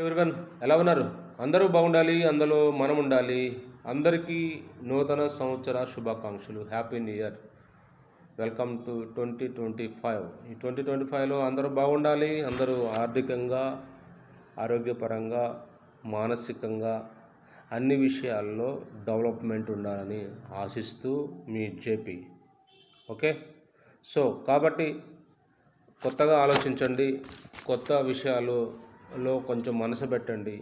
Everyone ఎలా ఉన్నారు? అందరూ బాగుండాలి అందులో మనం ఉండాలి అందరికీ నూతన సంవత్సర శుభాకాంక్షలు. Happy new year welcome to twenty twenty five ఈ ట్వంటీ ట్వంటీ ఫైవ్లో అందరూ బాగుండాలి అందరూ ఆర్థికంగా ఆరోగ్యపరంగా మానసికంగా అన్ని విషయాల్లో డెవలప్మెంట్ ఉండాలని ఆశిస్తూ మీ జేపీ. ఓకే? సో కాబట్టి కొత్తగా ఆలోచించండి. కొత్త విషయాలు లో కొంచెం మనసు పెట్టండి.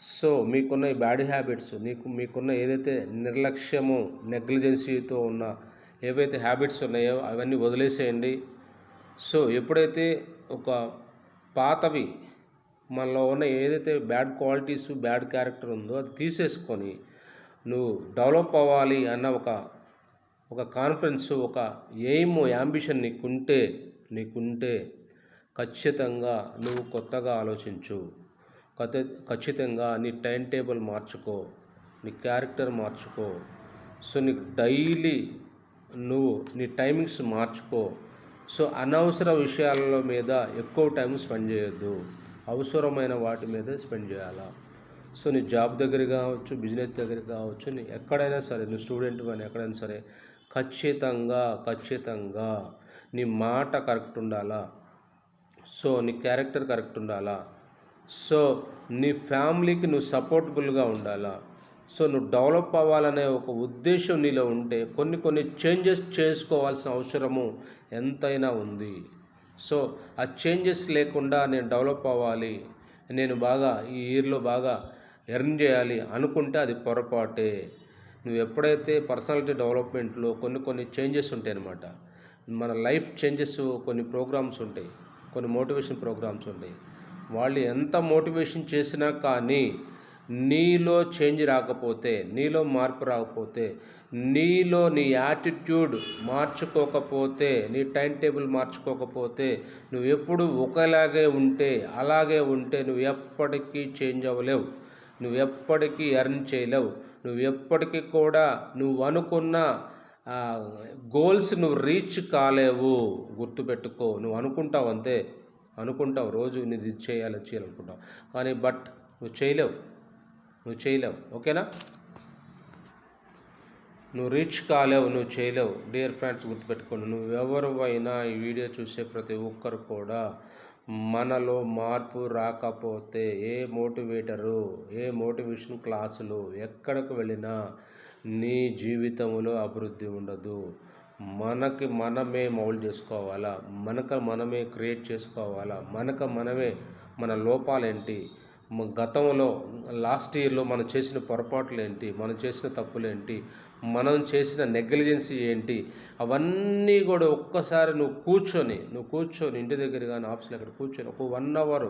సో మీకున్న ఈ బ్యాడ్ హ్యాబిట్స్ నీకు మీకున్న ఏదైతే నిర్లక్ష్యము నెగ్లిజెన్సీతో ఉన్న ఏవైతే హ్యాబిట్స్ ఉన్నాయో అవన్నీ వదిలేసేయండి. సో ఎప్పుడైతే ఒక పాతవి మనలో ఉన్న ఏదైతే బ్యాడ్ క్వాలిటీస్ బ్యాడ్ క్యారెక్టర్ ఉందో అది తీసేసుకొని నువ్వు డెవలప్ అవ్వాలి అన్న ఒక ఒక కాన్ఫిడెన్స్ ఒక ఎయిమ్ యాంబిషన్ నీకుంటే నీకుంటే ఖచ్చితంగా నువ్వు కొత్తగా ఆలోచించు. కథ ఖచ్చితంగా నీ టైం టేబుల్ మార్చుకో. నీ క్యారెక్టర్ మార్చుకో. సో నీకు డైలీ నువ్వు నీ టైమింగ్స్ మార్చుకో. సో అనవసర విషయాల మీద ఎక్కువ టైం స్పెండ్ చేయొద్దు. అవసరమైన వాటి మీద స్పెండ్ చేయాలా? సో నీ జాబ్ దగ్గర కావచ్చు బిజినెస్ దగ్గర కావచ్చు నీ ఎక్కడైనా సరే నువ్వు స్టూడెంట్ కానీ ఎక్కడైనా సరే ఖచ్చితంగా ఖచ్చితంగా నీ మాట కరెక్ట్ ఉండాలా? సో నీ క్యారెక్టర్ కరెక్ట్ ఉండాలా? సో నీ ఫ్యామిలీకి నువ్వు సపోర్టబుల్గా ఉండాలా? సో నువ్వు డెవలప్ అవ్వాలనే ఒక ఉద్దేశం నీలో ఉంటే కొన్ని కొన్ని చేంజెస్ చేసుకోవాల్సిన అవసరము ఎంతైనా ఉంది. సో ఆ చేంజెస్ లేకుండా నేను డెవలప్ అవ్వాలి నేను బాగా ఈ ఇయర్లో బాగా ఎర్న్ చేయాలి అనుకుంటే అది పొరపాటే. నువ్వు ఎప్పుడైతే పర్సనాలిటీ డెవలప్మెంట్లో కొన్ని కొన్ని చేంజెస్ ఉంటాయి అన్నమాట మన లైఫ్ చేంజెస్ కొన్ని ప్రోగ్రామ్స్ ఉంటాయి. కొన్ని మోటివేషన్ ప్రోగ్రామ్స్ ఉన్నాయి. వాళ్ళు ఎంత మోటివేషన్ చేసినా కానీ నీలో చేంజ్ రాకపోతే నీలో మార్పు రాకపోతే నీలో నీ యాటిట్యూడ్ మార్చుకోకపోతే నీ టైం టేబుల్ మార్చుకోకపోతే నువ్వు ఎప్పుడు ఒకలాగే ఉంటే అలాగే ఉంటే నువ్వు ఎప్పటికీ చేంజ్ అవ్వలేవు. నువ్వు ఎప్పటికీ ఎర్న్ చేయలేవు. నువ్వు ఎప్పటికీ కూడా నువ్వు అనుకున్న గోల్స్ నువ్వు రీచ్ కాలేవు. గుర్తుపెట్టుకో. నువ్వు అనుకుంటావు అంతే. అనుకుంటావు. రోజు నీది ఇది చేయాలి చేయాలనుకుంటావు కానీ బట్ నువ్వు చేయలేవు. నువ్వు చేయలేవు. ఓకేనా? నువ్వు రీచ్ కాలేవు నువ్వు చేయలేవు. డియర్ ఫ్రెండ్స్ గుర్తుపెట్టుకోండి. నువ్వు ఎవరివైనా ఈ వీడియో చూసే ప్రతి ఒక్కరు కూడా మనలో మార్పు రాకపోతే ఏ మోటివేటరు ఏ మోటివేషన్ క్లాసులు ఎక్కడికి వెళ్ళినా నీ జీవితంలో అభివృద్ధి ఉండదు. మనకి మనమే మౌల్డ్ చేసుకోవాలా? మనకు మనమే క్రియేట్ చేసుకోవాలా? మనకు మనమే మన లోపాలేంటి? ఏంటి గతంలో లాస్ట్ ఇయర్లో మనం చేసిన పొరపాట్లు ఏంటి మనం చేసిన తప్పులేంటి? మనం చేసిన నెగ్లిజెన్సీ ఏంటి? అవన్నీ కూడా ఒక్కసారి నువ్వు కూర్చొని నువ్వు కూర్చొని ఇంటి దగ్గర కానీ ఆఫీస్లో అక్కడ కూర్చొని ఒక వన్ అవర్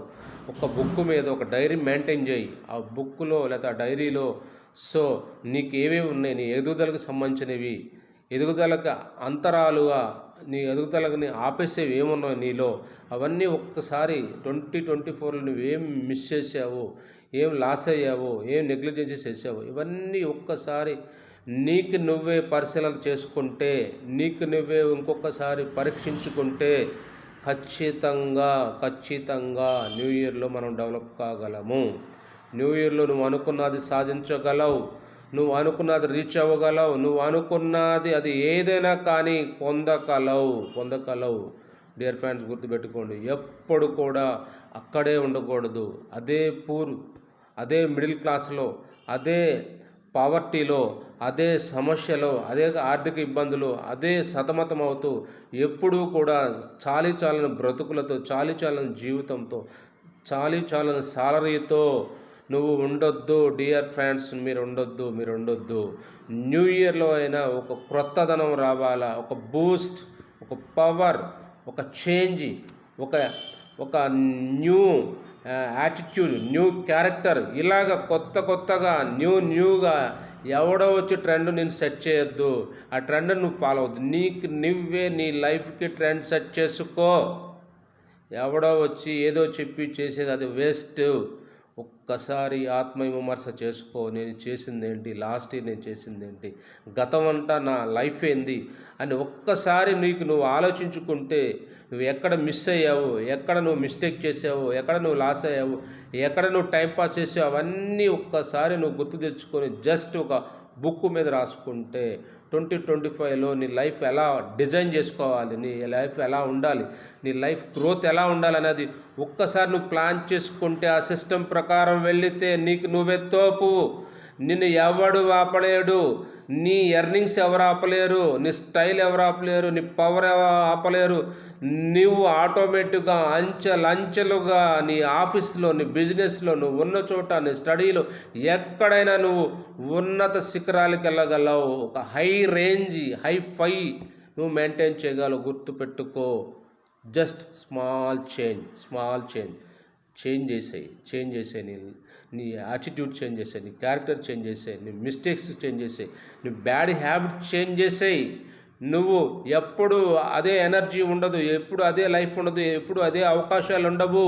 ఒక బుక్ మీద ఒక డైరీ మెయింటైన్ చేయి. ఆ బుక్లో లేదా ఆ డైరీలో సో నీకు ఏవేవి ఉన్నాయి? నీ ఎదుగుదలకు సంబంధించినవి. ఎదుగుదలకు అంతరాలుగా నీ ఎదుగుదలకు నీ ఆపేసేవి ఏమున్నాయి నీలో? అవన్నీ ఒక్కసారి ట్వంటీ ట్వంటీ ఫోర్లో నువ్వేం మిస్ చేసావు? ఏం లాస్ అయ్యావు? ఏం నెగ్లిజెన్సీ చేసావు? ఇవన్నీ ఒక్కసారి నీకు నువ్వే పరిశీలన చేసుకుంటే నీకు నువ్వే ఇంకొకసారి పరీక్షించుకుంటే ఖచ్చితంగా ఖచ్చితంగా న్యూ ఇయర్లో మనం డెవలప్ కాగలము. న్యూ ఇయర్లో నువ్వు అనుకున్నది సాధించగలవు. నువ్వు అనుకున్నది రీచ్ అవ్వగలవు. నువ్వు అనుకున్నది అది ఏదైనా కానీ పొందగలవు. పొందగలవు. డియర్ ఫ్రెండ్స్ గుర్తుపెట్టుకోండి ఎప్పుడు కూడా అక్కడే ఉండకూడదు. అదే పూర్ అదే మిడిల్ క్లాస్లో అదే పావర్టీలో అదే సమస్యలో అదే ఆర్థిక ఇబ్బందులు అదే సతమతం అవుతూ ఎప్పుడూ కూడా చాలి చాలని బ్రతుకులతో చాలి చాలని జీవితంతో చాలి చాలని సాలరీతో నువ్వు ఉండొద్దు డియర్ ఫ్రెండ్స్ మీరు ఉండొద్దు మీరు ఉండొద్దు న్యూ ఇయర్లో అయినా ఒక క్రొత్తదనం రావాలా? ఒక బూస్ట్ ఒక పవర్ ఒక చేంజ్ ఒక ఒక న్యూ యాటిట్యూడ్ న్యూ క్యారెక్టర్ ఇలాగ కొత్త కొత్తగా న్యూ న్యూగా ఎవడో వచ్చి ట్రెండ్ నేను సెట్ చేయొద్దు. ఆ ట్రెండ్ నువ్వు ఫాలో అవద్దు నీకు నువ్వే నీ లైఫ్కి ట్రెండ్ సెట్ చేసుకో. ఎవడో వచ్చి ఏదో చెప్పి చేసేది అది వేస్ట్ ఒక్కసారి ఆత్మవిమర్శ చేసుకో నేను చేసింది ఏంటి లాస్ట్ ఇయర్ నేను చేసింది ఏంటి గతం అంతా నా లైఫ్ ఏంది అని ఒక్కసారి నీకు నువ్వు ఆలోచించుకుంటే నువ్వు ఎక్కడ మిస్ అయ్యావు ఎక్కడ నువ్వు మిస్టేక్ చేసావు ఎక్కడ నువ్వు లాస్ అయ్యావు ఎక్కడ నువ్వు టైం పాస్ చేసావు అవన్నీ ఒక్కసారి నువ్వు గుర్తు తెచ్చుకొని జస్ట్ ఒక బుక్ మీద రాసుకుంటే ట్వంటీ ట్వంటీ ఫైవ్లో నీ లైఫ్ ఎలా డిజైన్ చేసుకోవాలి? నీ లైఫ్ ఎలా ఉండాలి? నీ లైఫ్ గ్రోత్ ఎలా ఉండాలనేది ఒక్కసారి నువ్వు ప్లాన్ చేసుకుంటే ఆ సిస్టమ్ ప్రకారం వెళితే నీకు నువ్వే తోపు. నిన్ను ఎవడు ఆపలేడు? నీ ఎర్నింగ్స్ ఎవరు ఆపలేరు? నీ స్టైల్ ఎవరు ఆపలేరు? నీ పవర్ ఎవరు ఆపలేరు? నువ్వు ఆటోమేటిక్గా అంచెలంచెలుగా నీ ఆఫీస్లో నీ బిజినెస్లో నువ్వు ఉన్న చోట నీ స్టడీలో ఎక్కడైనా నువ్వు ఉన్నత శిఖరాలకు వెళ్ళగలవు. ఒక హై రేంజ్ హై ఫై నువ్వు మెయింటైన్ చేయగలవు. గుర్తుపెట్టుకో just small change small change. Change చేసేయి చేంజ్ చేసాయి నీ నీ యాటిట్యూడ్ చేంజ్ చేసేయి నీ క్యారెక్టర్ చేంజ్ చేసేయి నీ మిస్టేక్స్ చేంజ్ చేసేయి నీ బ్యాడ్ హ్యాబిట్ చేంజ్ చేసేయి. నువ్వు ఎప్పుడు అదే ఎనర్జీ ఉండదు ఎప్పుడు అదే లైఫ్ ఉండదు ఎప్పుడు అదే అవకాశాలు ఉండవు.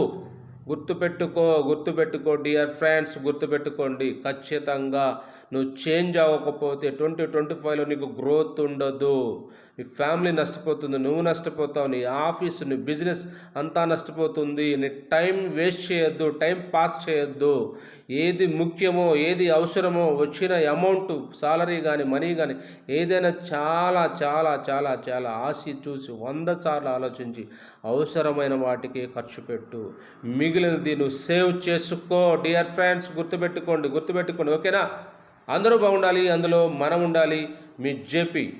గుర్తుపెట్టుకో గుర్తుపెట్టుకో డియర్ ఫ్రెండ్స్ గుర్తుపెట్టుకోండి. ఖచ్చితంగా నువ్వు చేంజ్ అవ్వకపోతే ట్వంటీ ట్వంటీ ఫైవ్లో నీకు గ్రోత్ ఉండదు. నీ ఫ్యామిలీ నష్టపోతుంది నువ్వు నష్టపోతావు నీ ఆఫీస్ నీ బిజినెస్ అంతా నష్టపోతుంది. నీ టైం వేస్ట్ చేయొద్దు టైం పాస్ చేయొద్దు. ఏది ముఖ్యమో ఏది అవసరమో వచ్చిన అమౌంట్ సాలరీ కానీ మనీ కానీ ఏదైనా చాలా చాలా చాలా చాలా ఆశి చూసి వంద సార్లు ఆలోచించి అవసరమైన వాటికి ఖర్చు పెట్టు. మిగిలినది నువ్వు సేవ్ చేసుకో. డియర్ ఫ్రెండ్స్ గుర్తుపెట్టుకోండి గుర్తుపెట్టుకోండి. ఓకేనా? అందరూ బాగుండాలి అందులో మనం ఉండాలి. మీ జేపీ.